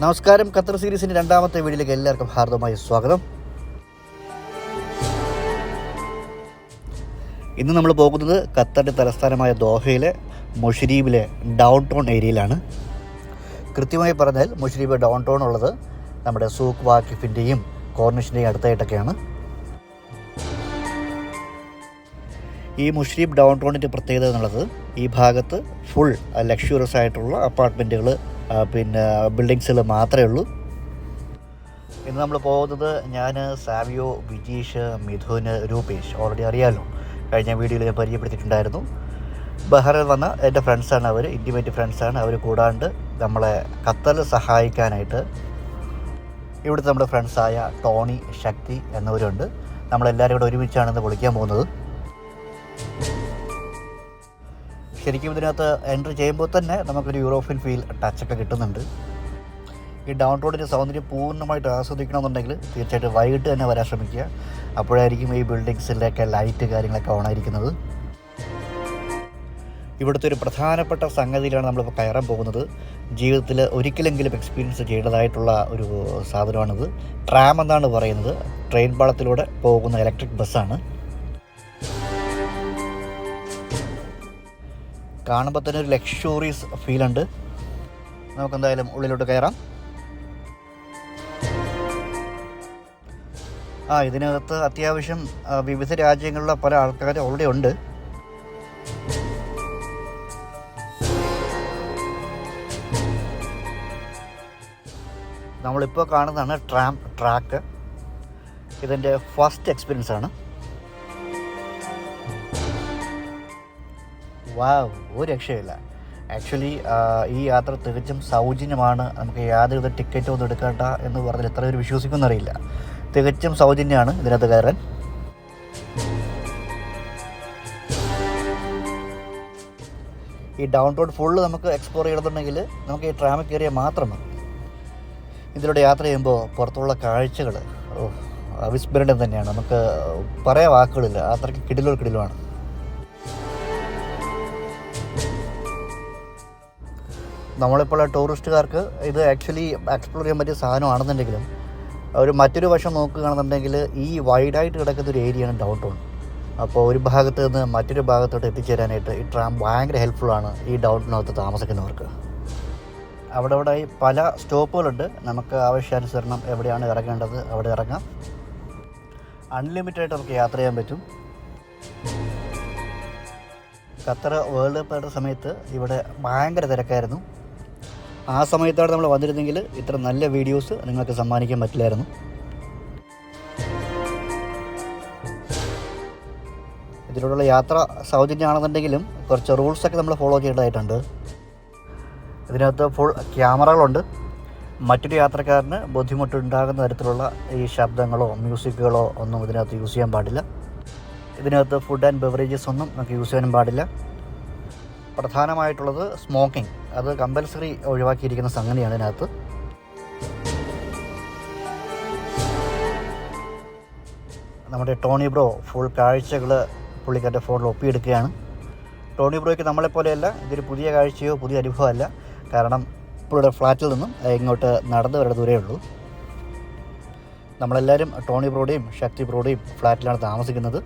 നമസ്കാരം. ഖത്തർ സീരീസിന്റെ രണ്ടാമത്തെ വീഡിയോയിലേക്ക് എല്ലാവർക്കും ഹാർദവമായ സ്വാഗതം. ഇന്ന് നമ്മൾ പോകുന്നത് ഖത്തറിന്റെ തലസ്ഥാനമായ ദോഹയിലെ മൊഷരീബിലെ ഡൗൺ ടൗൺ ഏരിയയിലാണ്. കൃത്യമായി പറഞ്ഞാൽ മൊഷരീബ് ഡൗൺ ടൗൺ ഉള്ളത് നമ്മുടെ സൂഖ് വാക്കിഫിന്റെയും കോർണിഷിന്റെയും അടുത്തായിട്ടൊക്കെയാണ്. ഈ മുഷ്രീബ് ഡൗൺ ടൗണിന്റെ പ്രത്യേകത എന്നുള്ളത് ഈ ഭാഗത്ത് ഫുൾ ലക്ഷറിയസ് ആയിട്ടുള്ള അപ്പാർട്ട്മെന്റുകൾ പിന്നെ ബിൽഡിങ്സുകൾ മാത്രമേ ഉള്ളൂ. ഇന്ന് നമ്മൾ പോകുന്നത് ഞാൻ സാവിയോ വിജീഷ് മിഥുന് രൂപേഷ്. ഓൾറെഡി അറിയാമല്ലോ കഴിഞ്ഞ വീഡിയോയിൽ ഞാൻ പരിചയപ്പെടുത്തിയിട്ടുണ്ടായിരുന്നു. ബഹ്റിൽ വന്ന എന്റെ ഫ്രണ്ട്സാണ് അവർ ഇന്റിമേറ്റ് ഫ്രണ്ട്സാണ് അവർ കൂടാണ്ട് നമ്മളെ ഖത്തറിൽ സഹായിക്കാനായിട്ട് ഇവിടുത്തെ നമ്മുടെ ഫ്രണ്ട്സായ ടോണി ശക്തി എന്നിവരുണ്ട്. നമ്മളെല്ലാവരും കൂടെ ഒരുമിച്ചാണ് ഇന്ന് വിളിക്കാൻ പോകുന്നത്. ശരിക്കും ഇതിനകത്ത് എൻട്രി ചെയ്യുമ്പോൾ തന്നെ നമുക്കൊരു യൂറോപ്യൻ ഫീൽ ടച്ചൊക്കെ കിട്ടുന്നുണ്ട്. ഈ ഡൗൺ റോഡിന്റെ സൗന്ദര്യം പൂർണമായിട്ട് ആസ്വദിക്കണമെന്നുണ്ടെങ്കിൽ തീർച്ചയായിട്ടും വൈകിട്ട് തന്നെ വരാൻ ശ്രമിക്കുക. അപ്പോഴായിരിക്കും ഈ ബിൽഡിങ്സിലൊക്കെ ലൈറ്റ് കാര്യങ്ങളൊക്കെ ഓണായിരിക്കുന്നത് ഇവിടുത്തെ ഒരു പ്രധാനപ്പെട്ട സംഗതിയിലാണ് നമ്മളിപ്പോൾ കയറാൻ പോകുന്നത്. ജീവിതത്തിൽ ഒരിക്കലെങ്കിലും എക്സ്പീരിയൻസ് ചെയ്യേണ്ടതായിട്ടുള്ള ഒരു സാധനമാണിത്. ട്രാം എന്നാണ് പറയുന്നത്. ട്രെയിൻ പാളത്തിലൂടെ പോകുന്ന ഇലക്ട്രിക് ബസ്സാണ് കാണുമ്പോൾ തന്നെ ഒരു ലക്ഷൂറിയസ് ഫീലുണ്ട് നമുക്ക് എന്തായാലും ഉള്ളിലോട്ട് കയറാം. ആ ഇതിനകത്ത് അത്യാവശ്യം വിവിധ രാജ്യങ്ങളിലെ പല ആൾക്കാർ ഓൾറെഡി ഉണ്ട്. നമ്മളിപ്പോൾ കാണുന്നതാണ് ട്രാം ട്രാക്ക് ഇതിന്റെ ഫസ്റ്റ് എക്സ്പീരിയൻസ് ആണ്. വാവ് ഒരു രക്ഷയില്ല ആക്ച്വലി ഈ യാത്ര തികച്ചും സൗജന്യമാണ്. നമുക്ക് യാതൊരുവിധ ടിക്കറ്റോ ഒന്നും എടുക്കേണ്ട എന്ന് പറഞ്ഞാൽ എത്ര പേര് വിശ്വസിക്കുമെന്നറിയില്ല തികച്ചും സൗജന്യമാണ് ഇതിനകത്ത് കയറാൻ. ഈ ഡൗൺ റോഡ് ഫുള്ള് നമുക്ക് എക്സ്പ്ലോർ ചെയ്യണമെന്നുണ്ടെങ്കിൽ നമുക്ക് ഈ ട്രാമിൽ കയറിയാൽ മാത്രം മതി. ഇതിലൂടെ യാത്ര ചെയ്യുമ്പോൾ പുറത്തുള്ള കാഴ്ചകൾ അവിസ്മരണം തന്നെയാണ്. നമുക്ക് പറയാൻ വാക്കുകളില്ല. അത്രയ്ക്ക് കിടിലോ കിടിലുമാണ്. നമ്മളിപ്പോൾ ടൂറിസ്റ്റുകാർക്ക് ഇത് ആക്ച്വലി എക്സ്പ്ലോർ ചെയ്യാൻ പറ്റിയ സാധനമാണെന്നുണ്ടെങ്കിലും ഒരു മറ്റൊരു വശം നോക്കുകയാണെന്നുണ്ടെങ്കിൽ ഈ വൈഡായിട്ട് കിടക്കുന്ന ഒരു ഏരിയയാണ് ഡൗൺ ടൗൺ അപ്പോൾ ഒരു ഭാഗത്ത് നിന്ന് മറ്റൊരു ഭാഗത്തോട്ട് എത്തിച്ചേരാനായിട്ട് ഈ ട്രാം ഭയങ്കര ഹെൽപ്ഫുള്ളാണ് ഈ ഡൗൺ ടൗണിനകത്ത് താമസിക്കുന്നവർക്ക്. അവിടെ അവിടെ പല സ്റ്റോപ്പുകളുണ്ട് നമുക്ക് ആവശ്യാനുസരണം എവിടെയാണ് ഇറങ്ങേണ്ടത് അവിടെ ഇറങ്ങാം. അൺലിമിറ്റഡ് ആയിട്ട് നമുക്ക് യാത്ര ചെയ്യാൻ പറ്റും. ഖത്തർ വേൾഡ് കപ്പ് സമയത്ത് ഇവിടെ ഭയങ്കര തിരക്കായിരുന്നു. ആ സമയത്താണ് നമ്മൾ വന്നിരുന്നെങ്കിൽ ഇത്ര നല്ല വീഡിയോസ് നിങ്ങൾക്ക് സമ്മാനിക്കാൻ പറ്റില്ലായിരുന്നു. ഇതിലൂടെയുള്ള യാത്ര സൗജന്യമാണെന്നുണ്ടെങ്കിലും കുറച്ച് റൂൾസൊക്കെ നമ്മൾ ഫോളോ ചെയ്യേണ്ടതായിട്ടുണ്ട്. ഇതിനകത്ത് ഫുൾ ക്യാമറകളുണ്ട് മറ്റൊരു യാത്രക്കാരന് ബുദ്ധിമുട്ടുണ്ടാകുന്ന തരത്തിലുള്ള ഈ ശബ്ദങ്ങളോ മ്യൂസിക്കുകളോ ഒന്നും ഇതിനകത്ത് യൂസ് ചെയ്യാൻ പാടില്ല. ഇതിനകത്ത് ഫുഡ് ആൻഡ് ബെവറേജസ് ഒന്നും നമുക്ക് യൂസ് ചെയ്യാനും പാടില്ല. പ്രധാനമായിട്ടുള്ളത് സ്മോക്കിംഗ് അത് കമ്പൽസറി ഒഴിവാക്കിയിരിക്കുന്ന സംഗതിയാണ് ഇതിനകത്ത്. നമ്മുടെ ടോണി ബ്രോ ഫുൾ കാഴ്ചകൾ പുള്ളിക്കാരുടെ ഫോണിൽ ഒപ്പിയെടുക്കുകയാണ്. ടോണി ബ്രോയ്ക്ക് നമ്മളെപ്പോലെയല്ല ഇതൊരു പുതിയ കാഴ്ചയോ പുതിയ അനുഭവമല്ല കാരണം പുള്ളിയുടെ ഫ്ലാറ്റിൽ നിന്നും ഇങ്ങോട്ട് നടന്നു വരേണ്ട ദൂരേ ഉള്ളൂ. നമ്മളെല്ലാവരും ടോണി ബ്രോയുടെയും ശക്തി ബ്രോയുടെയും ഫ്ലാറ്റിലാണ് താമസിക്കുന്നത്.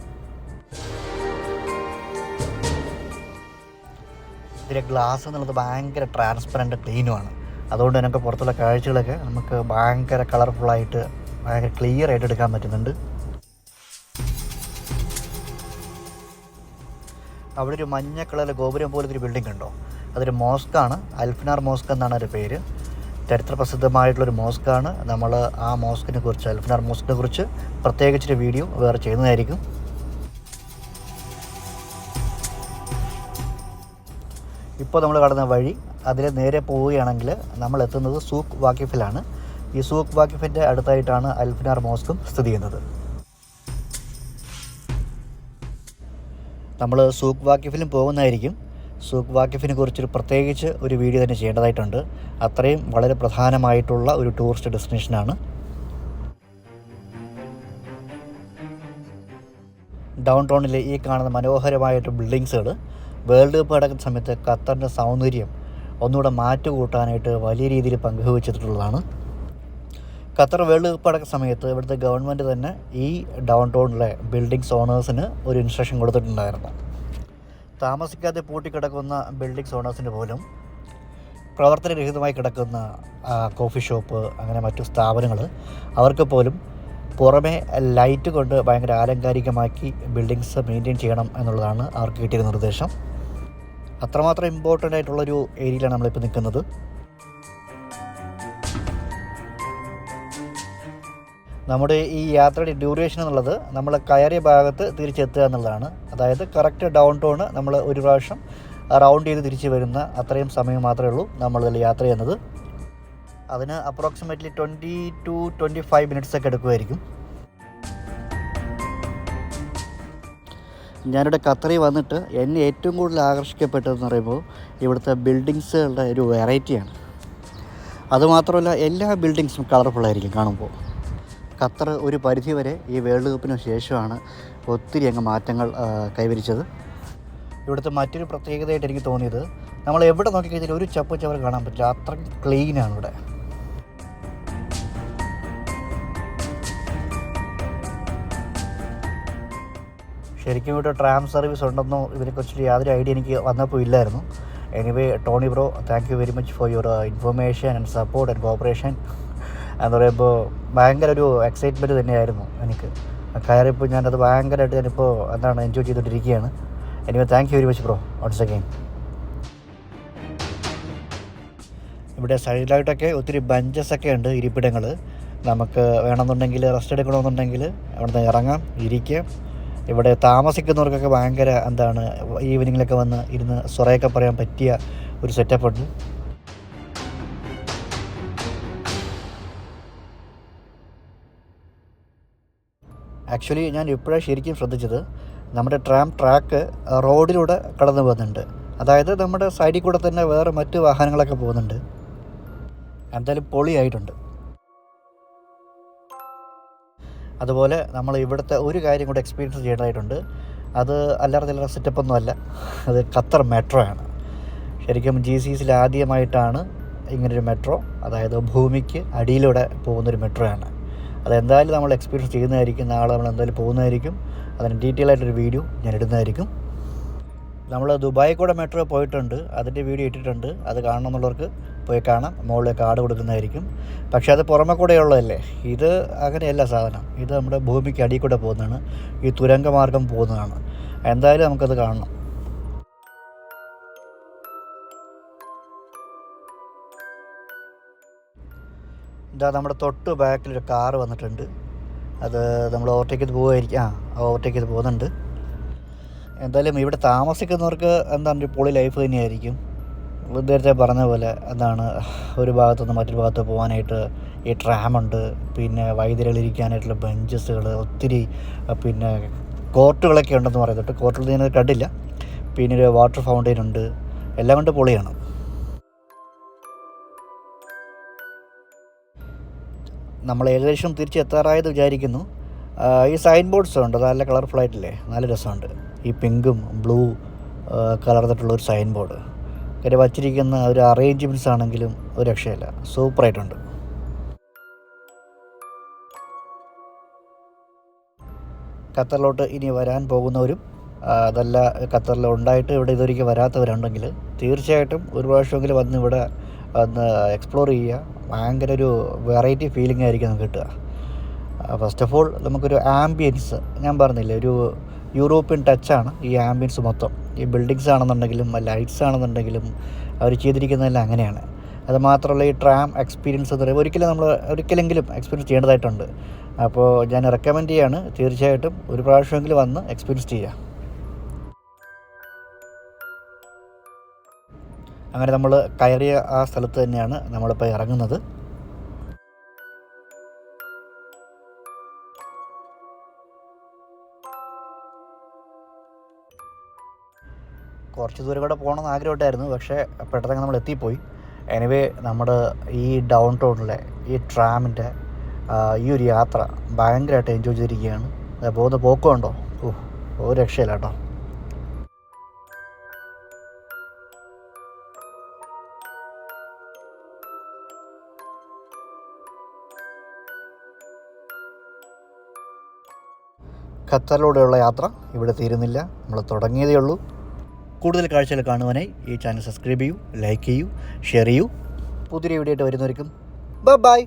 ഇതിലെ ഗ്ലാസ് എന്നുള്ളത് ഭയങ്കര ട്രാൻസ്പെറന്റ് ക്ലീനുമാണ് അതുകൊണ്ട് തന്നെ പുറത്തുള്ള കാഴ്ചകളൊക്കെ നമുക്ക് ഭയങ്കര കളർഫുള്ളായിട്ട് ഭയങ്കര ക്ലിയർ ആയിട്ട് എടുക്കാൻ പറ്റുന്നുണ്ട്. അവിടെ ഒരു മഞ്ഞ കളർ ഗോപുരം പോലത്തെ ഒരു ബിൽഡിംഗ് ഉണ്ടോ അതൊരു മോസ്കാണ് അൽഫിനാർ മോസ്ക് എന്നാണ് ഒരു പേര്. ചരിത്ര പ്രസിദ്ധമായിട്ടുള്ളൊരു മോസ്കാണ് നമ്മൾ ആ മോസ്കിനെ കുറിച്ച് അൽഫിനാർ മോസ്കിനെ കുറിച്ച് പ്രത്യേകിച്ചൊരു വീഡിയോ വേറെ ചെയ്യുന്നതായിരിക്കും. ഇപ്പോൾ നമ്മൾ കടന്ന വഴി അതിൽ നേരെ പോവുകയാണെങ്കിൽ നമ്മൾ എത്തുന്നത് സൂഖ് വാക്കിഫിലാണ് ഈ സൂഖ് വാക്കിഫിന്റെ അടുത്തായിട്ടാണ് അൽഫിനാർ മോസ്കും സ്ഥിതി ചെയ്യുന്നത്. നമ്മൾ സൂഖ് വാക്കിഫിലും പോകുന്നതായിരിക്കും. സൂക്ക് വാക്കിഫിനെ കുറിച്ചൊരു പ്രത്യേകിച്ച് ഒരു വീഡിയോ തന്നെ ചെയ്യേണ്ടതായിട്ടുണ്ട്. അത്രയും വളരെ പ്രധാനമായിട്ടുള്ള ഒരു ടൂറിസ്റ്റ് ഡെസ്റ്റിനേഷനാണ്. ഡൗൺ ടൗണിലെ ഈ കാണുന്ന മനോഹരമായിട്ട് ബിൽഡിങ്സുകൾ വേൾഡ് കപ്പ് നടക്കുന്ന സമയത്ത് ഖത്തറിന്റെ സൗന്ദര്യം ഒന്നുകൂടെ മാറ്റ് കൂട്ടാനായിട്ട് വലിയ രീതിയിൽ പങ്കുവച്ചിട്ടുള്ളതാണ്. ഖത്തർ വേൾഡ് കപ്പ് നടക്കുന്ന സമയത്ത് ഇവിടുത്തെ ഗവൺമെന്റ് തന്നെ ഈ ഡൗൺ ടൗണിലെ ബിൽഡിങ്സ് ഓണേഴ്സിന് ഒരു ഇൻസ്ട്രക്ഷൻ കൊടുത്തിട്ടുണ്ടായിരുന്നു. താമസിക്കാതെ പൂട്ടിക്കിടക്കുന്ന ബിൽഡിങ്സ് ഓണേഴ്സിന് പോലും പ്രവർത്തനരഹിതമായി കിടക്കുന്ന കോഫി ഷോപ്പ് അങ്ങനെ മറ്റു സ്ഥാപനങ്ങൾ അവർക്ക് പോലും പുറമെ ലൈറ്റ് കൊണ്ട് ഭയങ്കര ആലങ്കാരികമാക്കി ബിൽഡിങ്സ് മെയിന്റെയിൻ ചെയ്യണം എന്നുള്ളതാണ് അവർക്ക് കിട്ടിയ നിർദ്ദേശം. അത്രമാത്രം ഇമ്പോർട്ടന്റ് ആയിട്ടുള്ളൊരു ഏരിയയിലാണ് നമ്മളിപ്പോൾ നിൽക്കുന്നത്. നമ്മുടെ ഈ യാത്രയുടെ ഡ്യൂറേഷൻ എന്നുള്ളത് നമ്മൾ കയറിയ ഭാഗത്ത് തിരിച്ചെത്തുക എന്നുള്ളതാണ്. അതായത് കറക്റ്റ് ഡൗൺ ടൗണ് നമ്മൾ ഒരു പ്രാവശ്യം റൗണ്ട് ചെയ്ത് തിരിച്ച് വരുന്ന അത്രയും സമയം മാത്രമേ ഉള്ളൂ നമ്മളിതിൽ യാത്ര ചെയ്യുന്നത്. അതിന് approximately twenty two twenty five മിനിറ്റ്സൊക്കെ എടുക്കുമായിരിക്കും ഞാനിവിടെ ഖത്തറിൽ വന്നിട്ട് എന്നെ ഏറ്റവും കൂടുതൽ ആകർഷിക്കപ്പെട്ടതെന്ന് പറയുമ്പോൾ ഇവിടുത്തെ ബിൽഡിങ്സുകളുടെ ഒരു വെറൈറ്റിയാണ്. അതുമാത്രമല്ല എല്ലാ ബിൽഡിങ്സും കളർഫുള്ളായിരിക്കും കാണുമ്പോൾ. ഖത്തർ ഒരു പരിധിവരെ ഈ വേൾഡ് കപ്പിന് ശേഷമാണ് ഒത്തിരി അങ്ങ് മാറ്റങ്ങൾ കൈവരിച്ചത്. ഇവിടുത്തെ മറ്റൊരു പ്രത്യേകതയായിട്ട് എനിക്ക് തോന്നിയത് നമ്മൾ എവിടെ നോക്കിക്കഴിഞ്ഞാൽ ഒരു ചപ്പ് ചവർ കാണാൻ പറ്റില്ല. അത്രയും ക്ലീനാണ് ഇവിടെ. ശരിക്കും ഇവിടെ ട്രാം സർവീസ് ഉണ്ടെന്നോ ഇതിനെക്കുറിച്ച് യാതൊരു ഐഡിയ എനിക്ക് വന്നപ്പോൾ ഇല്ലായിരുന്നു. Anyway Tony bro thank you very much for your information and support and cooperation എന്ന് പറയുമ്പോൾ ഭയങ്കര ഒരു എക്സൈറ്റ്മെന്റ് തന്നെയായിരുന്നു എനിക്ക്. കയറിയപ്പോൾ ഞാനത് ഭയങ്കരമായിട്ട് ഞാനിപ്പോൾ എന്താണ് എൻജോയ് ചെയ്തുകൊണ്ടിരിക്കുകയാണ്. Anyway thank you very much bro once again ഇവിടെ സൈഡിലായിട്ടൊക്കെ ഒത്തിരി ബഞ്ചസൊക്കെ ഉണ്ട് ഇരിപ്പിടങ്ങൾ നമുക്ക് വേണമെന്നുണ്ടെങ്കിൽ റെസ്റ്റ് എടുക്കണമെന്നുണ്ടെങ്കിൽ അവിടെ നിന്ന് ഇറങ്ങാം ഇരിക്കാം. ഇവിടെ താമസിക്കുന്നവർക്കൊക്കെ ഭയങ്കര എന്താണ് ഈവനിങ്ങിലൊക്കെ വന്ന് ഇരുന്ന് സൊറയൊക്കെ പറയാൻ പറ്റിയ ഒരു സെറ്റപ്പ് ഉണ്ട്. ആക്ച്വലി ഞാൻ ഇപ്പോഴാണ് ശരിക്കും ശ്രദ്ധിച്ചത് നമ്മുടെ ട്രാം ട്രാക്ക് റോഡിലൂടെ കടന്നു പോകുന്നുണ്ട്. അതായത് നമ്മുടെ സൈഡിൽ കൂടെ തന്നെ വേറെ മറ്റ് വാഹനങ്ങളൊക്കെ പോകുന്നുണ്ട്. എന്തായാലും പൊളിയായിട്ടുണ്ട്. അതുപോലെ നമ്മൾ ഇവിടുത്തെ ഒരു കാര്യം കൂടെ എക്സ്പീരിയൻസ് ചെയ്യേണ്ടതായിട്ടുണ്ട്. അത് അല്ലാതെ ചില്ലറ സെറ്റപ്പൊന്നും അല്ല. അത് ഖത്തർ മെട്രോ ആണ്. ശരിക്കും ജി സി സിയിൽ ആദ്യമായിട്ടാണ് ഇങ്ങനൊരു മെട്രോ അതായത് ഭൂമിക്ക് അടിയിലൂടെ പോകുന്നൊരു മെട്രോ ആണ്. അതെന്തായാലും നമ്മൾ എക്സ്പീരിയൻസ് ചെയ്യുന്നതായിരിക്കും. നാളെ നമ്മൾ എന്തായാലും പോകുന്നതായിരിക്കും. അതിന് ഡീറ്റെയിൽ ആയിട്ടൊരു വീഡിയോ ഞാൻ ഇടുന്നതായിരിക്കും. നമ്മൾ ദുബായിൽ കൂടെ മെട്രോ പോയിട്ടുണ്ട്. അതിന്റെ വീഡിയോ ഇട്ടിട്ടുണ്ട്. അത് കാണണമെന്നുള്ളവർക്ക് പോയി കാണാം. മുകളിൽ കാട് കൊടുക്കുന്നതായിരിക്കും. പക്ഷേ അത് പുറമെ കൂടെ ഉള്ളതല്ലേ? ഇത് അങ്ങനെയല്ല സാധനം. ഇത് നമ്മുടെ ഭൂമിക്ക് അടിയിൽ കൂടെ പോകുന്നതാണ്. ഈ തുരങ്കമാർഗം പോകുന്നതാണ്. എന്തായാലും നമുക്കത് കാണണം. ഇതാ നമ്മുടെ തൊട്ട് ബാക്കിലൊരു കാറ് വന്നിട്ടുണ്ട്. അത് നമ്മൾ ഓവർടേക്ക് ചെയ്ത് പോകുമായിരിക്കും ആ ഓവർടേക്ക് ചെയ്ത് പോകുന്നുണ്ട്. എന്തായാലും ഇവിടെ താമസിക്കുന്നവർക്ക് എന്താണ് ഒരു പൊളി ലൈഫ് തന്നെയായിരിക്കും. നേരത്തെ പറഞ്ഞ പോലെ എന്താണ് ഒരു ഭാഗത്തു നിന്ന് മറ്റൊരു ഭാഗത്ത് പോകാനായിട്ട് ഈ ട്രാമുണ്ട് പിന്നെ വൈദ്യുതികളിരിക്കാനായിട്ടുള്ള ബെഞ്ചസുകൾ ഒത്തിരി പിന്നെ കോർട്ടുകളൊക്കെ ഉണ്ടെന്ന് പറയുന്നുണ്ട്. കോർട്ടുകൾ ഞാൻ കണ്ടില്ല. പിന്നെ ഒരു വാട്ടർ ഫൗണ്ടൈൻ ഉണ്ട്. എല്ലാം കൊണ്ട് പൊളിയാണ്. നമ്മൾ ഏകദേശം തിരിച്ചെത്താറായത് വിചാരിക്കുന്നു. ഈ സൈൻ ബോർഡ്സ് ഉണ്ട് നല്ല കളർഫുൾ ആയിട്ടില്ലേ? നല്ല രസമുണ്ട്. ഈ പിങ്കും ബ്ലൂ കളർന്നിട്ടുള്ള ഒരു സൈൻ ബോർഡ് പിന്നെ വച്ചിരിക്കുന്ന ഒരു അറേഞ്ച്മെന്റ്സ് ആണെങ്കിലും ഒരു രക്ഷയില്ല. സൂപ്പറായിട്ടുണ്ട് ഖത്തറിലോട്ട് ഇനി വരാൻ പോകുന്നവരും അതല്ല ഖത്തറിൽ ഉണ്ടായിട്ട് ഇവിടെ ഇതുവരെയ്ക്ക് വരാത്തവരുണ്ടെങ്കിൽ തീർച്ചയായിട്ടും ഒരു പ്രാവശ്യമെങ്കിലും വന്ന് ഇവിടെ ഒന്ന് എക്സ്പ്ലോർ ചെയ്യുക. ഭയങ്കര ഒരു വെറൈറ്റി ഫീലിംഗ് ആയിരിക്കും നമുക്ക് കിട്ടുക. ഫസ്റ്റ് ഓഫ് ഓൾ നമുക്കൊരു ആംബിയൻസ് ഞാൻ പറഞ്ഞില്ലേ ഒരു യൂറോപ്യൻ ടച്ചാണ് ഈ ആംബിയൻസ് മൊത്തം. ഈ ബിൽഡിങ്സ് ആണെന്നുണ്ടെങ്കിലും ലൈറ്റ്സ് ആണെന്നുണ്ടെങ്കിലും അവർ ചെയ്തിരിക്കുന്നതെല്ലാം അങ്ങനെയാണ്. അത് മാത്രമല്ല ഈ ട്രാം എക്സ്പീരിയൻസ് എന്ന് പറയുമ്പോൾ ഒരിക്കലും നമ്മൾ ഒരിക്കലെങ്കിലും എക്സ്പീരിയൻസ് ചെയ്യേണ്ടതായിട്ടുണ്ട്. അപ്പോൾ ഞാൻ റെക്കമെൻഡ് ചെയ്യാണ് തീർച്ചയായിട്ടും ഒരു പ്രാവശ്യമെങ്കിലും വന്ന് എക്സ്പീരിയൻസ് ചെയ്യുക. അങ്ങനെ നമ്മൾ കയറിയ ആ സ്ഥലത്ത് തന്നെയാണ് നമ്മളിപ്പോൾ ഇറങ്ങുന്നത്. കുറച്ച് ദൂരം കൂടെ പോകണമെന്ന് ആഗ്രഹമായിട്ടായിരുന്നു പക്ഷേ പെട്ടെന്ന് നമ്മൾ എത്തിപ്പോയി എനിവേ നമ്മുടെ ഈ ഡൗൺ ടൗണിലെ ഈ ട്രാമിന്റെ ഈ ഒരു യാത്ര ഭയങ്കരമായിട്ട് എൻജോയ് ചെയ്തിരിക്കുകയാണ്. പോകുന്ന പോക്കുണ്ടോ ഓ ഒരു രക്ഷയില്ല കേട്ടോ. ഖത്തറിലൂടെയുള്ള യാത്ര ഇവിടെ തീരുന്നില്ല. നമ്മൾ തുടങ്ങിയതേ ഉള്ളൂ. കൂടുതൽ കാഴ്ചകൾ കാണുവാനായി ഈ ചാനൽ സബ്സ്ക്രൈബ് ചെയ്യൂ ലൈക്ക് ചെയ്യൂ ഷെയർ ചെയ്യൂ. പുതിയ വീഡിയോ ആയിട്ട് വരുന്നവർക്കും ബൈ